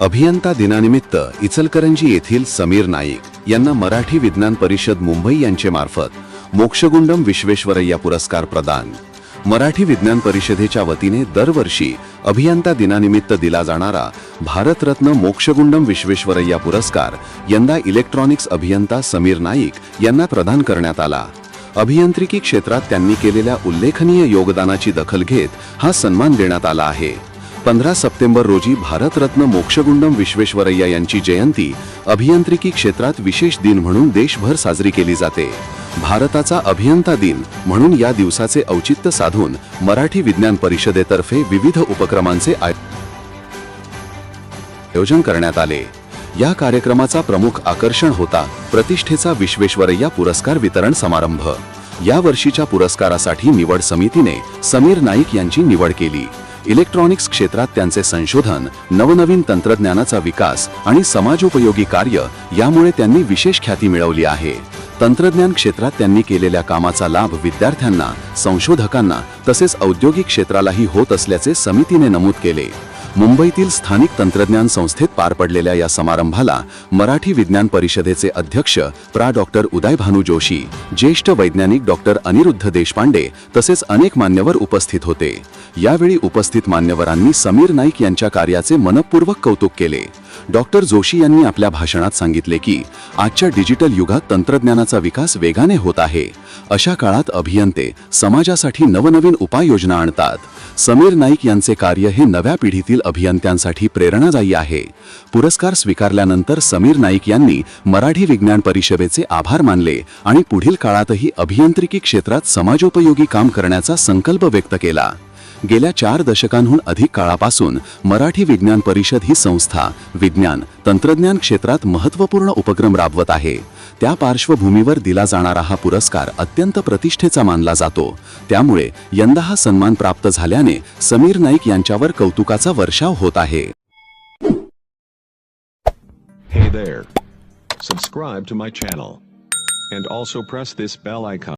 अभियंता दिनानिमित्त इचलकरंजी येथील समीर नाईक यांना मराठी विज्ञान परिषद मुंबई यांचे मार्फत मोक्षगुंडम विश्वेश्वरय्या पुरस्कार प्रदान. मराठी विज्ञान परिषदेच्या वतीने दरवर्षी अभियंता दिनानिमित्त दिला जाणारा भारतरत्न मोक्षगुंडम विश्वेश्वरय्या पुरस्कार यंदा इलेक्ट्रॉनिक्स अभियंता समीर नाईक यांना प्रदान करण्यात आला. अभियांत्रिकी क्षेत्रात त्यांनी केलेल्या उल्लेखनीय योगदानाची दखल घेत हा सन्मान देण्यात आला आहे. पंधरा सप्टेंबर रोजी भारतरत्न मोक्षगुंडम विश्वेश्वरय्या यांची जयंती अभियांत्रिकी क्षेत्रात विशेष दिन म्हणून देशभर साजरी केली जाते. भारताचा अभियंता दिन म्हणून या दिवसाचे औचित्य साधून मराठी विज्ञान परिषदेतर्फे विविध उपक्रमांचे आयोजन करण्यात आले. या कार्यक्रमाचा प्रमुख आकर्षण होता प्रतिष्ठेचा विश्वेश्वरय्या पुरस्कार वितरण समारंभ. या वर्षीच्या पुरस्कारासाठी निवड समितीने समीर नाईक यांची निवड केली. इलेक्ट्रॉनिक्स क्षेत्रात त्यांचे संशोधन नवनवीन तंत्रज्ञानाचा विकास आणि समाजोपयोगी कार्य यामुळे त्यांनी विशेष ख्याती मिळवली आहे. तंत्रज्ञान क्षेत्रात त्यांनी केलेल्या कामाचा लाभ विद्यार्थ्यांना संशोधकांना तसेच औद्योगिक क्षेत्रालाही होत असल्याचे समितीने नमूद केले. मुंबईतील स्थानिक तंत्रज्ञान संस्थेत पार पडलेल्या या समारंभाला मराठी विज्ञान परिषदेचे अध्यक्ष प्रा. डॉक्टर उदय भानू जोशी ज्येष्ठ वैज्ञानिक डॉक्टर अनिरुद्ध देशपांडे तसेच अनेक मान्यवर उपस्थित होते. यावेळी उपस्थित मान्यवरांनी समीर नाईक यांच्या कार्याचे मनपूर्वक कौतुक केले. डॉक्टर जोशी यांनी आपल्या भाषणात सांगितले की आजच्या डिजिटल युगात तंत्रज्ञानाचा विकास वेगाने होत आहे. अशा काळात अभियंते समाजासाठी नवनवीन उपाययोजना आणतात. समीर नाईक यांचे कार्य हे नव्या पिढीतील अभियंत्यांसाठी प्रेरणादायी आहे. पुरस्कार स्वीकारल्यानंतर समीर नाईक यांनी मराठी विज्ञान परिषदेचे आभार मानले आणि पुढील काळातही अभियांत्रिकी क्षेत्रात समाजोपयोगी काम करण्याचा संकल्प व्यक्त केला. गेल्या चार दशकांहून अधिक काळापासून मराठी विज्ञान परिषद ही संस्था विज्ञान तंत्रज्ञान क्षेत्रात महत्त्वपूर्ण उपक्रम राबवत आहे त्या पार्श्वभूमीवर दिला जाणारा हा पुरस्कार अत्यंत प्रतिष्ठेचा मानला जातो त्यामुळे यंदा हा सन्मान प्राप्त झाल्याने समीर नाईक यांच्यावर कौतुकाचा वर्षाव होत आहे Hey there. Subscribe to my channel. And also press this bell icon.